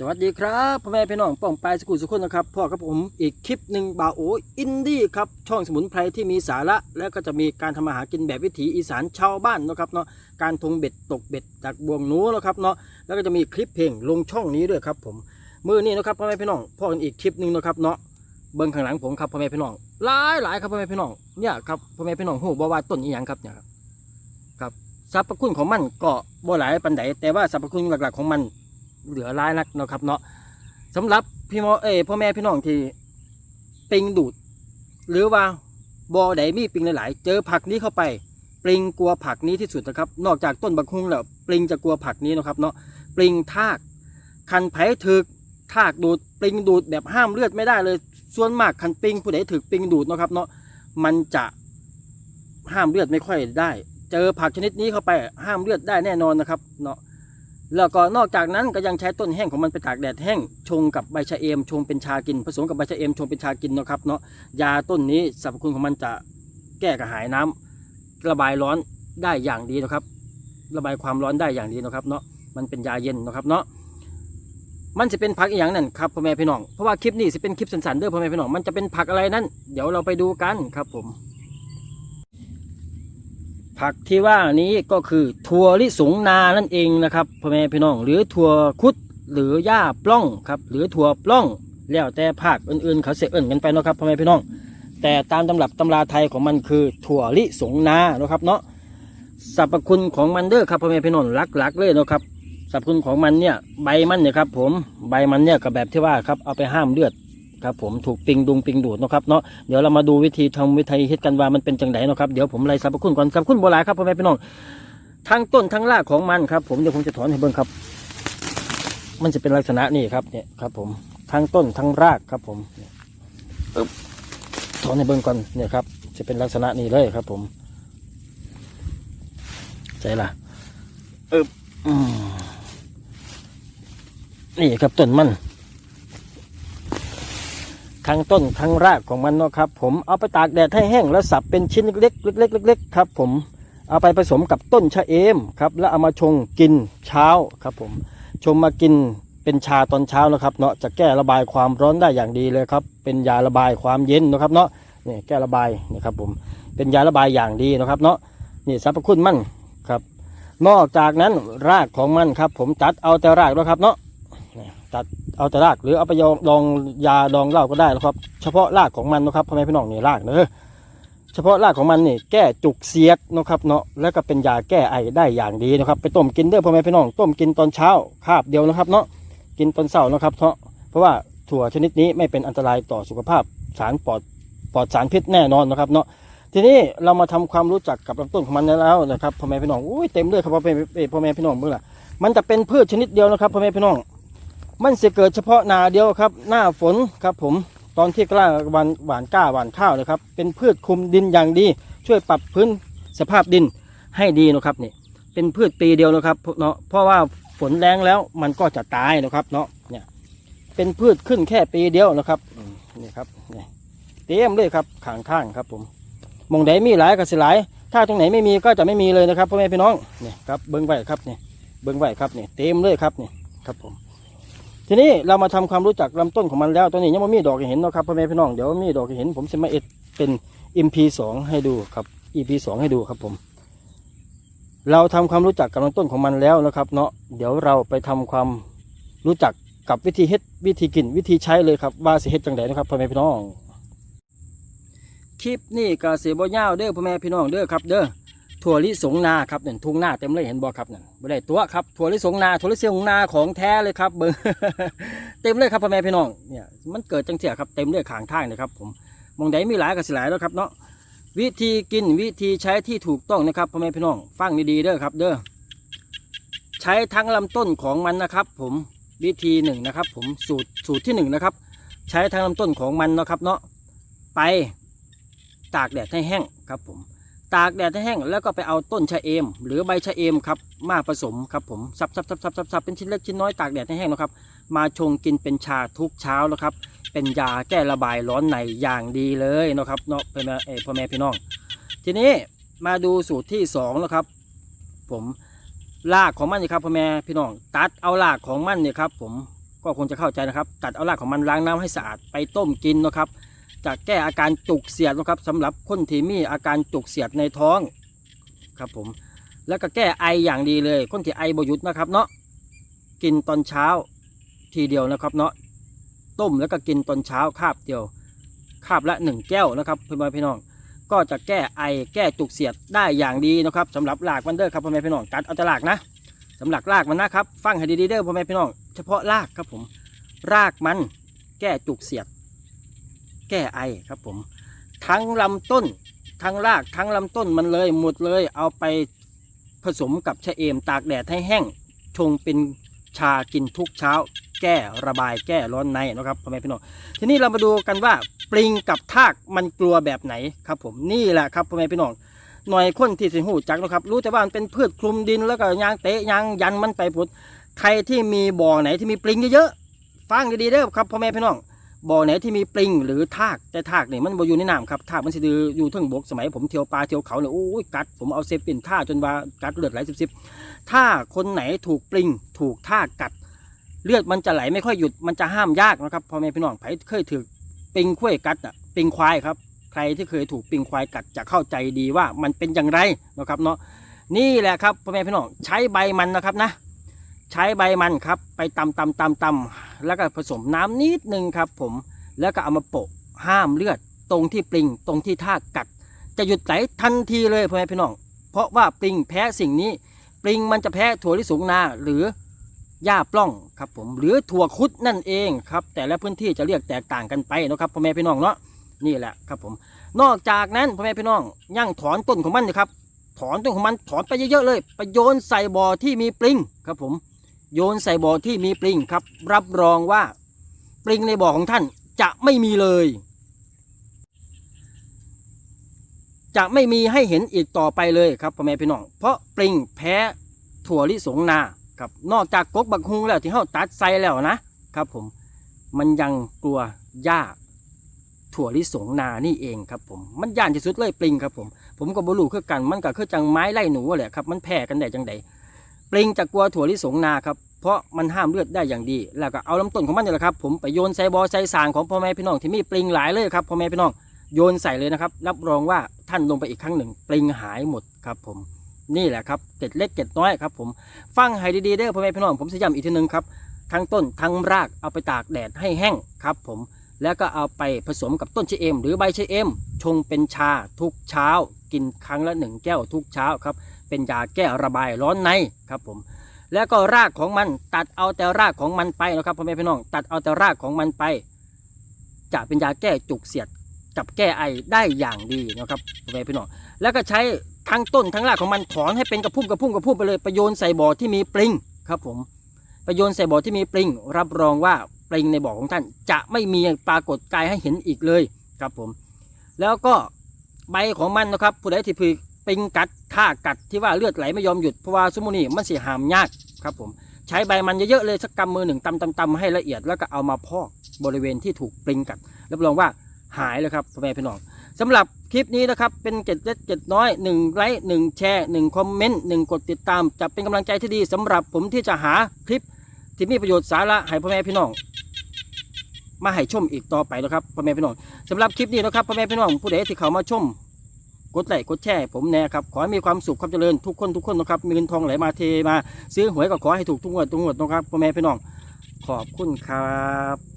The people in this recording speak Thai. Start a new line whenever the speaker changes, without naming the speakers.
สวัสดีครับพ่อแม่พี่น้องป้องปลายสกุลสุขคนนะครับพ่อกับผมอีกคลิปหนึ่งบาโออินดี้ครับช่องสมุนไพรที่มีสาระและก็จะมีการทำอาหารกินแบบวิถีอีสานชาวบ้านนะครับเนาะการทงเบ็ดตกเบ็ดจากบ่วงหนูนะครับเนาะแล้วก็จะมีคลิปเพลงลงช่องนี้ด้วยครับผมมือนี้นะครับพ่อแม่พี่น้องพ่อกันอีกคลิปหนึ่งนะครับเนาะเบิ้งข้างหลังผมครับพ่อแม่พี่น้องหลายหลายครับพ่อแม่พี่น้องเนี่ยครับพ่อแม่พี่น้องหูบ่ว่าต้นอีหยังครับเนี่ยครับครับสรรพคุณของมันก็บ่หลายปันใดแต่ว่าสรรพคุณหลักๆของมัน เหลือร้ายนักเนาะครับเนาะสำหรับพี่มอเอพ่อแม่พี่น้องที่ปิงดูด หรือว่าบอใดมีปิงหลาย ๆ เจอผักนี้เข้าไปปลิงกลัวผักนี้ที่สุดนะครับ นอกจากต้นบักฮุงแล้วปลิงจะกลัวผักนี้นะครับเนาะปลิงทาก คันไผ่ถึกทากดูดปลิงดูดแบบห้ามเลือดไม่ได้เลยส่วนมากคันปลิงผู้ใดถึกปลิงดูดนะครับเนาะมันจะห้ามเลือดไม่ค่อยได้ เจอผักชนิดนี้เข้าไปห้ามเลือดได้แน่นอนนะครับเนาะ แล้วก็นอกจากนั้นก็ยังใช้ต้นแห้งของมันไปตากแดดแห้ง ชงกับใบชะเอม ชงเป็นชากิน ผสมกับใบชะเอม ชงเป็นชากินนะครับเนาะยาต้นนี้สรรพคุณของมันจะแก้กระหายน้ำระบายร้อนได้อย่างดีนะครับ ระบายความร้อนได้อย่างดีนะครับเนาะมันเป็นยาเย็นนะครับเนาะมันจะเป็นผักอีกอย่างนั่นครับพ่อแม่พี่น้องเพราะว่าคลิปนี้จะเป็นคลิปสั้นๆเด้อพ่อแม่พี่น้องมันจะเป็นผักอะไรนั้นเดี๋ยวเราไปดูกันครับผม ผักที่ว่านี้ก็คือถั่วลิสงนานั่นเองนะครับพ่อแม่พี่น้องหรือถั่วคุดหรือหญ้าปล้องครับ หรือถั่วปล้อง แล้วแต่ภาคอื่นๆ เขาเสยเอิ่นกันไปนะครับพ่อแม่พี่น้อง แต่ตามตำรับตำราไทยของมันคือถั่วลิสงนานะครับเนาะสรรพคุณของมันเด้อครับพ่อแม่พี่น้องหลักๆเลยนะครับสรรพคุณของมันเนี่ยใบมันเนี่ยครับผมใบมันเนี่ยก็แบบที่ว่าครับเอาไปห้ามเลือด ครับผมถูกปิงดุงปิงดูดเนาะครับเนาะเดี๋ยวเรามาดูวิธีทำวิธีเฮ็ดกันว่ามันเป็นจังไดเนาะครับเดี๋ยวผมไล่สรรพคุณก่อนสรรพคุณโบราณครับพ่อแม่พี่น้องทั้งต้นทั้งรากของมันครับ ผมเดี๋ยวผมจะถอนให้เบิ่งครับ มันจะเป็นลักษณะนี่ครับเนี่ยครับ ผมทั้งต้นทั้งรากครับ ผมอึบถอนให้เบิ่งก่อนเนี่ยครับ จะเป็นลักษณะนี้เลยครับ ผมใจละอึบอืมนี่ครับต้นมัน ทั้งต้นทั้งรากของมันเนาะครับ ผมเอาไปตากแดดให้แห้งแล้วสับเป็นชิ้นเล็กๆเล็กๆเล็กๆครับผมเอาไปผสมกับต้นชะเอมครับแล้วเอามาชงกินเช้าครับผมชงมากินเป็นชาตอนเช้านะครับเนาะจะแก้ระบายความร้อนได้อย่างดีเลยครับ เป็นยาระบายความเย็นนะครับเนาะนี่แก้ระบายนี่ครับผมเป็นยาระบายอย่างดีนะครับเนาะนี่สรรพคุณมันครับ นอกจากนั้นรากของมันครับ ผมตัดเอาแต่รากนะครับเนาะ ตัดเอาแต่รากหรือเอาไปยองดองยาดองเหล้าก็ได้นะครับ เฉพาะรากของมันนะครับพ่อแม่พี่น้องนี่รากเนอะเฉพาะรากของมันนี่แก้จุกเสียดนะครับเนาะแล้วก็เป็นยาแก้ไอได้อย่างดีนะครับ ไปต้มกินเด้อพ่อแม่พี่น้องต้มกินตอนเช้าคาบเดียวนะครับเนาะกินตอนเช้านะครับเพราะเพราะว่าถั่วชนิดนี้ไม่เป็นอันตรายต่อสุขภาพสารปลอดปลอดสารพิษแน่นอนนะครับเนาะทีนี้เรามาทำความรู้จักกับลำต้นของมันแล้วนะครับพ่อแม่พี่น้องอุ้ยเต็มเลยครับพ่อแม่พ่อแม่พี่น้องเมื่อไหร่มันจะเป็นพืชชนิดเดียวนะครับพ่อแม่พี่น้อง มันจะเกิดเฉพาะนาเดียวครับ หน้าฝนครับผมตอนที่กล้าหวานหวานกล้าหวานข้าวนะครับ เป็นพืชคุมดินอย่างดี ช่วยปรับพื้นสภาพดินให้ดีนะครับนี่เป็นพืชปีเดียวนะครับเนาะเพราะว่าฝนแรงแล้วมันก็จะตายนะครับเนาะเนี่ยเป็นพืชขึ้นแค่ปีเดียวนะครับนี่ครับเต็มเลยครับขางข้างครับผมมองใดมีหลายก็สิหลาย ถ้าตรงไหนไม่มีก็จะไม่มีเลยนะครับพ่อแม่พี่น้องนี่ครับเบิ้งไว้ครับนี่เบิ้งไว้ครับนี่เต็มเลยครับนี่ครับผม ทีนี้เรามาทำความรู้จักลำต้นของมันแล้วตัวนี้ยังไม่มีดอกให้เห็นเนาะครับพ่อแม่พี่น้องเดี๋ยวมีดอกให้เห็นผมจะมาเอ็ดเป็น MP2 ให้ดูครับ EP2 ให้ดูครับผม เราทำความรู้จักกับลำต้นของมันแล้วนะครับเนาะเดี๋ยวเราไปทำความรู้จักกับวิธีเฮ็ดวิธีกินวิธีใช้เลยครับว่าสิเฮ็ดจังไดนะครับพ่อแม่พี่น้องคลิปนี้ก็เสียบ่ยาวเด้อพ่อแม่พี่น้องเด้อครับเด้อ ถั่วลิสงนาครับเนี่ยทุ่งนาเต็มเลยเห็นบ่ครับเนี่ยบ่ได้ตัวครับถั่วลิสงนาถั่วลิสงนาของแท้เลยครับเบิ่งเต็มเลยครับพ่อแม่พี่น้องเนี่ยมันเกิดจังเสียครับเต็มเลยขางทางเลยครับผมมองใดมีหลายก็สิหลายแล้วครับเนาะวิธีกินวิธีใช้ที่ถูกต้องนะครับพ่อแม่พี่น้องฟังดีๆเด้อครับ เด้อใช้ทั้งลำต้นของมันนะครับ ผมวิธีหนึ่งนะครับ ผมสูตรสูตรที่หนึ่งนะครับ ใช้ทั้งลำต้นของมันนะครับเนาะไปตากแดดให้แห้งครับผม ตากแดดให้แห้งแล้วก็ไปเอาต้นชะเอม หรือใบชะเอมครับมาผสมครับผมสับสับสับสับสับสับเป็นชิ้นเล็กชิ้นน้อยตากแดดให้แห้งนะครับมาชงกินเป็นชาทุกเช้าแล้วครับเป็นยาแก้ระบายร้อนในอย่างดีเลยนะครับเนาะพ่อแม่พ่อแม่พี่น้อง ทีนี้มาดูสูตรที่สองแล้วครับ ผมรากของมันนี่ครับพ่อแม่พี่น้อง ตัดเอารากของมันเนี่ยครับ ผมก็คงจะเข้าใจนะครับ ตัดเอารากของมันล้างน้ำให้สะอาดไปต้มกินนะครับ จะแก้อาการจุกเสียดนะครับสำหรับคนที่มีอาการจุกเสียดในท้องครับผมแล้วก็แก้ไออย่างดีเลย คนที่ไอบยุดนะครับเนาะกินตอนเช้าทีเดียวนะครับเนาะต้มแล้วก็กินตอนเช้าคาบเดียวคาบละหนึ่งแก้วนะครับเพื่อนพี่น้อง ก็จะแก้ไอแก้จุกเสียดได้อย่างดีนะครับสำหรับรากมันเด้อครับพ่อแม่พี่น้องตัดเอาแต่รากนะสำหรับรากมันนะครับ ฟังให้ดีๆเด้อพ่อแม่พี่น้อง เฉพาะรากครับผมรากมันแก้จุกเสียด แก้ไอครับผม ทั้งลำต้น ทั้งรากทั้งลำต้นมันเลยหมดเลยเอาไปผสมกับชะเอมตากแดดให้แห้ง ชงเป็นชากินทุกเช้า แก้ระบายแก้ร้อนในนะครับพ่อแม่พี่น้องทีนี้เรามาดูกันว่าปลิงกับทากมันกลัวแบบไหนครับผมนี่แหละครับพ่อแม่พี่น้องหน่อยคนที่สิหูจักนะครับรู้แต่ว่ามันเป็นพืชคลุมดินแล้วก็ยางเตะยางยันมันไปพุดใครที่มีบ่อไหนที่มีปลิงเยอะๆฟังดีๆเด้อครับพ่อแม่พี่น้อง บ่อไหนที่มีปลิงหรือทากแต่ทากเนี่ยมันบ่อยู่ในน้ำครับทากมันสิดืออยู่ทั้งบกสมัยผมเที่ยวป่าเที่ยวเขาเนี่ยโอ้ยกัดผมเอาเซฟปินท่าจนว่ากัดเลือดไหลสิบๆถ้าคนไหนถูกปลิงถูกทากกัด เลือดมันจะไหลไม่ค่อยหยุดมันจะห้ามยากนะครับพ่อแม่พี่น้องไผเคยถือปิงคุ้ยกัดอะปิงควายครับ ใครที่เคยถูกปิงควายกัดจะเข้าใจดีว่ามันเป็นอย่างไรนะครับเนาะนี่แหละครับพ่อแม่พี่น้องใช้ใบมันนะครับนะ ใช้ใบมันครับ ไปตำตำตำตำ แล้วก็ผสมน้ำนิดนึงครับผมแล้วก็เอามาโปะห้ามเลือด ตรงที่ปลิงตรงที่ท่ากัด จะหยุดไหลทันทีเลยพ่อแม่พี่น้อง เพราะว่าปลิงแพ้สิ่งนี้ปลิงมันจะแพ้ถั่วลิสงนาหรือหญ้าปล้องครับผมหรือถั่วคุดนั่นเองครับ แต่ละพื้นที่จะเรียกแตกต่างกันไปนะครับพ่อแม่พี่น้องเนาะนี่แหละครับผม นอกจากนั้นพ่อแม่พี่น้องย่างถอนต้นของมันนะครับถอนต้นของมันถอนไปเยอะๆเลยไปโยนใส่บ่อที่มีปลิงครับผม โยนใส่บ่อที่มีปลิงครับ รับรองว่าปลิงในบ่อของท่านจะไม่มีเลย จะไม่มีให้เห็นอีกต่อไปเลยครับพ่อแม่พี่น้อง เพราะปลิงแพ้ถั่วลิสงนาครับนอกจากกกบักฮุงแล้วที่เขาตัดใส่แล้วนะครับผมมันยังกลัวหญ้าถั่วลิสงนานี่เองครับผมมันย่านที่สุดเลยปลิงครับผมผมก็บรู้คือกันมันก็คือจังไม้ไล่หนูแหละครับมันแพ้กันได้จังใด ปลิงจะกลัวถั่วลิสงนาครับเพราะมันห้ามเลือดได้อย่างดี แล้วก็เอาลำต้นของมันนี่แหละครับผมไปโยนใส่บอใส่สางของพ่อแม่พี่น้องที่มีปลิงหลายเลยครับพ่อแม่พี่น้องโยนใส่เลยนะครับ รับรองว่าท่านลงไปอีกครั้งหนึ่งปลิงหายหมดครับผมนี่แหละครับเกล็ดเล็กเกล็ดน้อยครับผมฟังให้ดีๆเด้อพ่อแม่พี่น้องผมจะย้ำอีกทีหนึงครับทั้งต้นทั้งรากเอาไปตากแดดให้แห้งครับผมแล้วก็เอาไปผสมกับต้นชะเอม หรือใบชะเอม ชงเป็นชาทุกเช้า กินครั้งละหนึ่งแก้วทุกเช้าครับ เป็นยาแก้ระบายร้อนในครับผมแล้วก็รากของมันตัดเอาแต่รากของมันไปนะครับพ่อแม่พี่น้องตัดเอาแต่รากของมันไป จะเป็นยาแก้จุกเสียดกับแก้ไอได้อย่างดีนะครับพ่อแม่พี่น้องแล้วก็ใช้ทั้งต้นทั้งรากของมันถอนให้เป็นกระพุ่มกระพุ่มกระพุ่มไปเลยไปโยนใส่บ่อที่มีปลิงครับผมไปโยนใส่บ่อที่มีปลิงรับรองว่าปลิงในบ่อของท่าน จะไม่มีปรากฏกายให้เห็นอีกเลยครับผม แล้วก็ใบของมันนะครับผู้ใดที่พือ ปิงกัดท่ากัดที่ว่าเลือดไหลไม่ยอมหยุดเพราะว่าสมุนีมันเสียหามยากครับผมใช้ใบมันเยอะๆเลยสักกำมือหนึ่งตำตำตำให้ละเอียดแล้วก็เอามาพอกบริเวณที่ถูกปิงกัดรับรองว่าหายเลยครับพ่อแม่พี่น้องสำหรับคลิปนี้นะครับเป็นเจ็ดเล็กเจ็ดน้อยหนึ่งไลค์หนึ่งแชร์หนึ่งคอมเมนต์หนึ่งกดติดตาม จะเป็นกำลังใจที่ดีสำหรับผมที่จะหาคลิปที่มีประโยชน์สาระให้พ่อแม่พี่น้อง มาให้ชมอีกต่อไปนะครับพ่อแม่พี่น้องสำหรับคลิปนี้นะครับพ่อแม่พี่น้องผู้ใดที่เขามาชม กดไลค์กดแชร์ผมแน่ครับขอให้มีความสุขความเจริญทุกคนทุกคนนะครับมีเงินทองไหลมาเทมา ซื้อหวยก็ขอให้ถูกทุกงวดทุกงวดนะครับพ่อแม่พี่น้องขอบคุณครับ